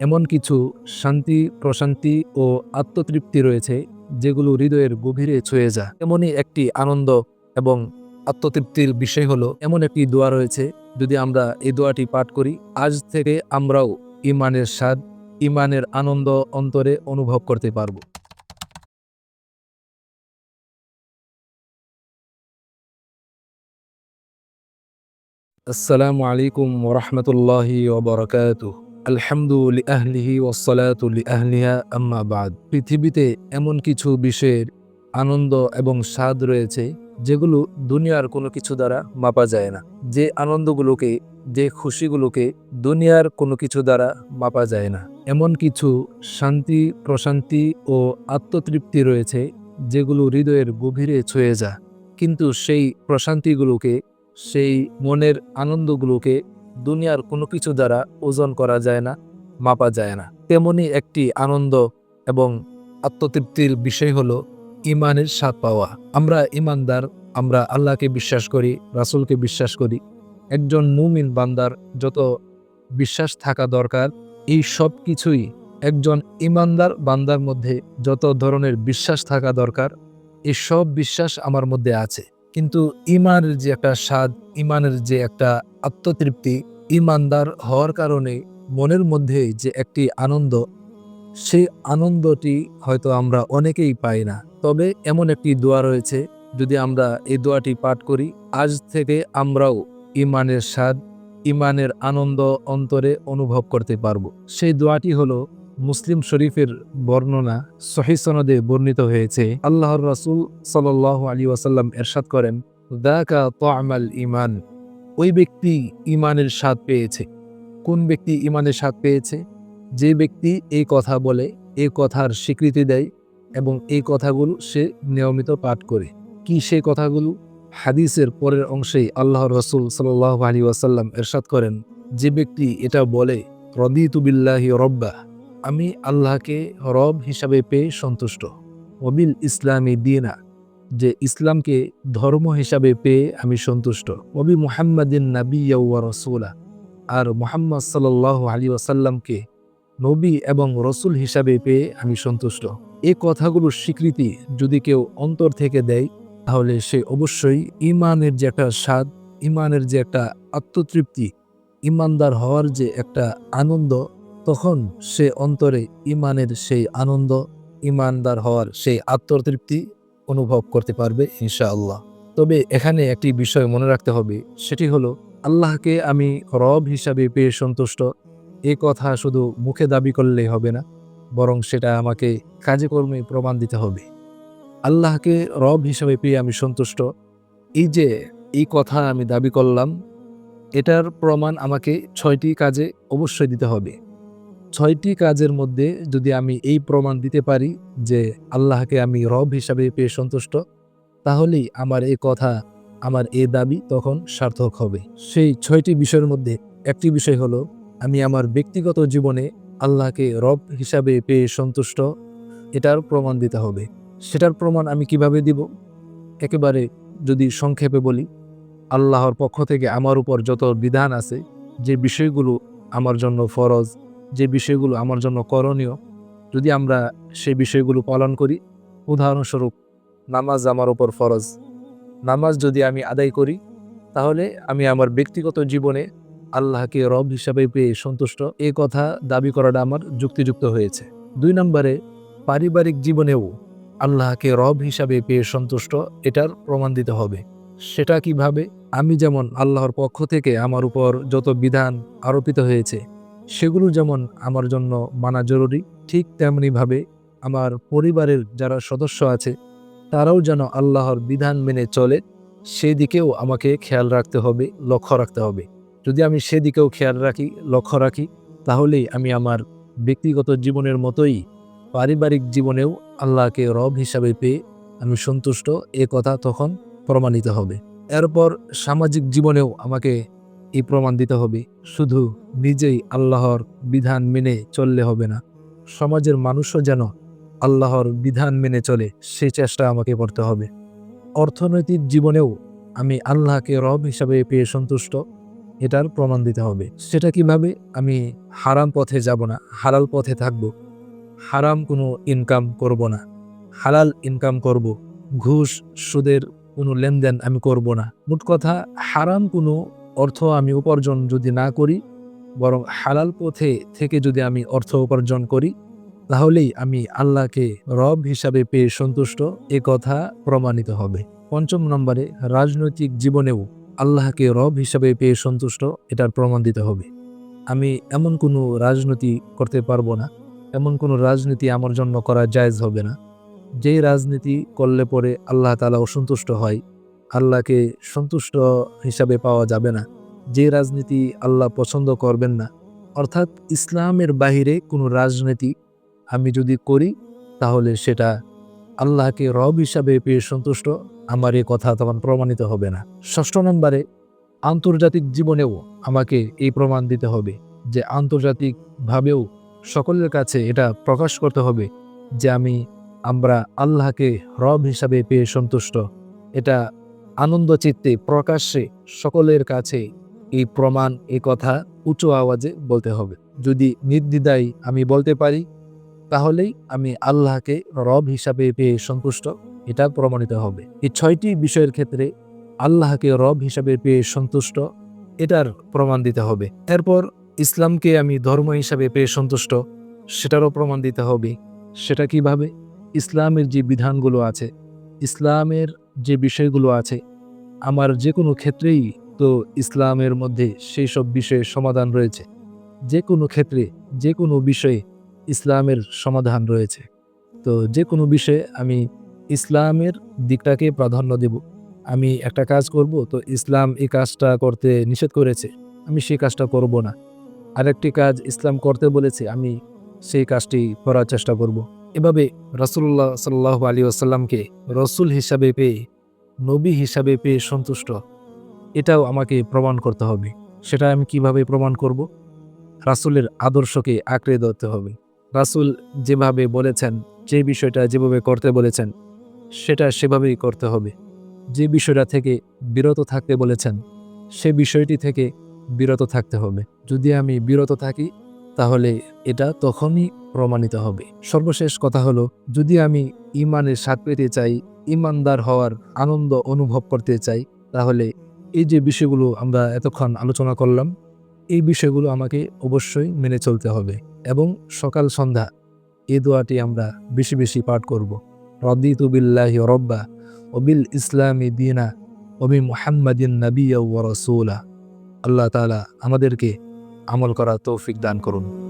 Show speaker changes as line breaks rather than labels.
এমন কিছু শান্তি, প্রশান্তি ও আত্মতৃপ্তি রয়েছে যেগুলো হৃদয়ের গভীরে ছুঁয়ে যায়। এমনই একটি আনন্দ এবং আত্মতৃপ্তির বিষয় হলো, এমন একটি দোয়া রয়েছে, যদি আমরা এই দোয়াটি পাঠ করি, আজ থেকে আমরাও ইমানের স্বাদ ইমানের আনন্দ অন্তরে অনুভব করতে পারব। আসসালামু আলাইকুম ওরহমতুল্লাহি ওবরাকাতু আলহামদুলি আহলিহি ওসলাতুলি আহলিহা আম্মা বাদ। পৃথিবীতে এমন কিছু বিষয়ের আনন্দ এবং স্বাদ রয়েছে, যেগুলো দুনিয়ার কোনো কিছু দ্বারা মাপা যায় না। যে আনন্দগুলোকে, যে খুশিগুলোকে দুনিয়ার কোনো কিছু দ্বারা মাপা যায় না। এমন কিছু শান্তি, প্রশান্তি ও আত্মতৃপ্তি রয়েছে, যেগুলো হৃদয়ের গভীরে ছুঁয়ে যা কিন্তু সেই প্রশান্তিগুলোকে, সেই মনের আনন্দগুলোকে দুনিয়ার কোনো কিছু দ্বারা ওজন করা যায় না, মাপা যায় না। তেমনি একটি আনন্দ এবং আত্মতৃপ্তির বিষয় হলো ইমানের স্বাদ পাওয়া। আমরা ইমানদার, আমরা আল্লাহকে বিশ্বাস করি, রাসুলকে বিশ্বাস করি। একজন মুমিন বান্দার যত বিশ্বাস থাকা দরকার, এই সব কিছুই একজন ইমানদার বান্দার মধ্যে যত ধরনের বিশ্বাস থাকা দরকার, এই সব বিশ্বাস আমার মধ্যে আছে। কিন্তু ইমানের যে একটা স্বাদ, ইমানের যে একটা আত্মতৃপ্তি ইমানদার হওয়ার কারণে মনের মধ্যে যে একটি আনন্দ, সেই আনন্দটি হয়তো আমরা অনেকেই পাই না। তবে এমন একটি দোয়া রয়েছে, যদি আমরা এই দোয়াটি পাঠ করি, আজ থেকে আমরাও ইমানের স্বাদ, ইমানের আনন্দ অন্তরে অনুভব করতে পারব। সেই দোয়াটি হলো মুসলিম শরীফের বর্ণনা, সহি সনদে বর্ণিত হয়েছে। আল্লাহর রাসূল সাল্লাহ আলী ওয়াসাল্লাম এরশাদ করেন দা দাকা তামাল ইমান ওই ব্যক্তি ইমানের স্বাদ পেয়েছে। কোন ব্যক্তি ইমানের স্বাদ পেয়েছে? যে ব্যক্তি এই কথা বলে এই কথার স্বীকৃতি দেয় এবং এই কথাগুলো সে নিয়মিত পাঠ করে। কি সে কথাগুলো? হাদিসের পরের অংশেই আল্লাহ রসুল সাল্লাহ আলী ওয়াসাল্লাম এরশাদ করেন, যে ব্যক্তি এটা বলে রদিতুবিল্লাহি রব্বা আমি আল্লাহকে রব হিসাবে পেয়ে সন্তুষ্ট। অবিল ইসলামী দিনা। যে ইসলামকে ধর্ম হিসাবে পেয়ে আমি সন্তুষ্ট। অবি মুহাম্মাদিন নাবি রসুলা, আর মোহাম্মদ সাল্লাহ আলী ওয়াসাল্লামকে নবী এবং রসুল হিসাবে পেয়ে আমি সন্তুষ্ট। এ কথাগুলোর স্বীকৃতি যদি কেউ অন্তর থেকে দেয়, তাহলে সে অবশ্যই ইমানের যে একটা স্বাদ ইমানের যে একটা আত্মতৃপ্তি ইমানদার হওয়ার যে একটা আনন্দ, তখন সে অন্তরে ইমানের সেই আনন্দ ইমানদার হওয়ার সেই আত্মতৃপ্তি অনুভব করতে পারবে, ইনশাআল্লাহ। তবে এখানে একটি বিষয় মনে রাখতে হবে, সেটি হলো, আল্লাহকে আমি রব হিসাবে পেয়ে সন্তুষ্ট। এ কথা শুধু মুখে দাবি করলেই হবে না, বরং সেটা আমাকে কাজে কর্মে প্রমাণ দিতে হবে। আল্লাহকে রব হিসাবে পেয়ে আমি সন্তুষ্ট। এই যে, এই কথা আমি দাবি করলাম, এটার প্রমাণ আমাকে ছয়টি কাজে অবশ্যই দিতে হবে। ছয়টি কাজের মধ্যে যদি আমি এই প্রমাণ দিতে পারি যে আল্লাহকে আমি রব হিসাবে পেয়ে সন্তুষ্ট, তাহলেই আমার এই কথা, আমার এ দাবি তখন সার্থক হবে। সেই ছয়টি বিষয়ের মধ্যে একটি বিষয় হলো, আমি আমার ব্যক্তিগত জীবনে আল্লাহকে রব হিসাবে পেয়ে সন্তুষ্ট, এটার প্রমাণ দিতে হবে। সেটার প্রমাণ আমি কীভাবে দিব? একেবারে যদি সংক্ষেপে বলি, আল্লাহর পক্ষ থেকে আমার উপর যত বিধান আছে, যে বিষয়গুলো আমার জন্য ফরজ যে বিষয়গুলো আমার জন্য করণীয়, যদি আমরা সেই বিষয়গুলো পালন করি, উদাহরণস্বরূপ নামাজ আমার ওপর ফরজ। নামাজ যদি আমি আদায় করি, তাহলে আমি আমার ব্যক্তিগত জীবনে আল্লাহকে রব হিসাবে পেয়ে সন্তুষ্ট। এই কথা দাবি করাটা আমার যুক্তিযুক্ত হয়েছে। দুই নম্বরে, পারিবারিক জীবনেও আল্লাহকে রব হিসাবে পেয়ে সন্তুষ্ট, এটার প্রমাণ দিতে হবে। সেটা কীভাবে? আমি যেমন আল্লাহর পক্ষ থেকে আমার উপর যত বিধান আরোপিত হয়েছে সেগুলো যেমন আমার জন্য মানা জরুরি, ঠিক তেমনিভাবে আমার পরিবারের যারা সদস্য আছে, তারাও যেন আল্লাহর বিধান মেনে চলে, সেদিকেও আমাকে খেয়াল রাখতে হবে, লক্ষ্য রাখতে হবে। যদি আমি সেদিকেও খেয়াল রাখি, লক্ষ্য রাখি, তাহলেই আমি আমার ব্যক্তিগত জীবনের মতোই পারিবারিক জীবনেও আল্লাহকে রব হিসাবে পেয়ে আমি সন্তুষ্ট, এ কথা তখন প্রমাণিত হবে। এরপর সামাজিক জীবনেও আমাকে এই প্রমাণ দিতে হবে, শুধু নিজেই আল্লাহর বিধান মেনে চললে হবে না। সমাজের মানুষও যেন আল্লাহর বিধান মেনে চলে, সে চেষ্টা আমাকে করতে হবে। অর্থনৈতিক জীবনেও আমি আল্লাহকে রব হিসাবে পেয়ে সন্তুষ্ট, এটার প্রমাণ দিতে হবে। সেটা কীভাবে? আমি হারাম পথে যাব না, হালাল পথে থাকব। হারাম কোনো ইনকাম করব না, হালাল ইনকাম করব। ঘুষ, সুদের কোনো লেনদেন আমি করব না। মোট কথা, হারাম কোনো অর্থ আমি উপার্জন যদি না করি, বরং হালাল পথে থেকে যদি আমি অর্থ উপার্জন করি, তাহলেই আমি আল্লাহকে রব হিসাবে পেয়ে সন্তুষ্ট, এ কথা প্রমাণিত হবে। পঞ্চম নম্বরে, রাজনৈতিক জীবনেও আল্লাহকে রব হিসাবে পেয়ে সন্তুষ্ট এটার প্রমাণ দিতে হবে। আমি এমন কোনো রাজনীতি করতে পারব না, এমন কোনো রাজনীতি আমার জন্য করা জায়জ হবে না। যেই রাজনীতি করলে পরে আল্লাহ তালা অসন্তুষ্ট হয় আল্লাহকে সন্তুষ্ট হিসাবে পাওয়া যাবে না। যে রাজনীতি আল্লাহ পছন্দ করবেন না। অর্থাৎ ইসলামের বাহিরে কোনো রাজনীতি আমি যদি করি, তাহলে সেটা আল্লাহকে রব হিসাবে পেয়ে সন্তুষ্ট, আমার এ কথা তখন প্রমাণিত হবে না। ষষ্ঠ নম্বরে, আন্তর্জাতিক জীবনেও আমাকে এই প্রমাণ দিতে হবে যে আন্তর্জাতিকভাবেও সকলের কাছে এটা প্রকাশ করতে হবে যে আমি, আমরা আল্লাহকে রব হিসাবে পেয়ে সন্তুষ্ট। এটা আনন্দ চিত্তে প্রকাশ্যে সকলের কাছে এই প্রমাণ এই কথা উঁচু আওয়াজে বলতে হবে। যদি নির্দ্বিধায় আমি বলতে পারি, তাহলেই আমি আল্লাহকে রব হিসাবে পেয়ে সন্তুষ্ট, এটা প্রমাণিত হবে। এই ছয়টি বিষয়ের ক্ষেত্রে আল্লাহকে রব হিসাবে পেয়ে সন্তুষ্ট, এটার প্রমাণ দিতে হবে। এরপর ইসলামকে আমি ধর্ম হিসাবে পেয়ে সন্তুষ্ট, সেটারও প্রমাণ দিতে হবে। সেটা কীভাবে? ইসলামের যে বিধানগুলো আছে, ইসলামের যে বিষয়গুলো আছে আমার যে কোনো ক্ষেত্রেই তো ইসলামের মধ্যে সেই সব বিষয়ে সমাধান রয়েছে। যে কোনো ক্ষেত্রে যে কোনো বিষয়ে ইসলামের সমাধান রয়েছে। তো যে কোনো বিষয়ে আমি ইসলামের দিকটাকে প্রাধান্য দেব। আমি একটা কাজ করব, তো ইসলাম এই কাজটা করতে নিষেধ করেছে। আমি সেই কাজটা করব না। আরেকটি কাজ ইসলাম করতে বলেছে, আমি সেই কাজটি করার চেষ্টা করব। এভাবে রসুল্লাহ সাল্লাহ আলী আসাল্লামকে রসুল হিসাবে পেয়ে নবী হিসাবে পেয়ে সন্তুষ্ট। এটাও আমাকে প্রমাণ করতে হবে। সেটা আমি কীভাবে প্রমাণ করব? রাসুলের আদর্শকে আঁকড়ে ধরতে হবে। রাসুল যেভাবে বলেছেন, যে বিষয়টা যেভাবে করতে বলেছেন, সেটা সেভাবেই করতে হবে। যে বিষয়টা থেকে বিরত থাকতে বলেছেন, সে বিষয়টি থেকে বিরত থাকতে হবে। যদি আমি বিরত থাকি, তাহলে এটা তখনই প্রমাণিত হবে। সর্বশেষ কথা হলো, যদি আমি ইমানের স্বাদ পেতে চাই ইমানদার হওয়ার আনন্দ অনুভব করতে চাই, তাহলে এই যে বিষয়গুলো আমরা এতক্ষণ আলোচনা করলাম, এই বিষয়গুলো আমাকে অবশ্যই মেনে চলতে হবে এবং সকাল সন্ধ্যা এ দোয়াটি আমরা বেশি বেশি পাঠ করব। রদিতু বিল্লাহি রব্বা অবিল ইসলামী দিনা ওবি মুহাম্মাদিন নবী ও রসুলা। আল্লাহ তালা আমাদেরকে আমল করা তৌফিক দান করুন।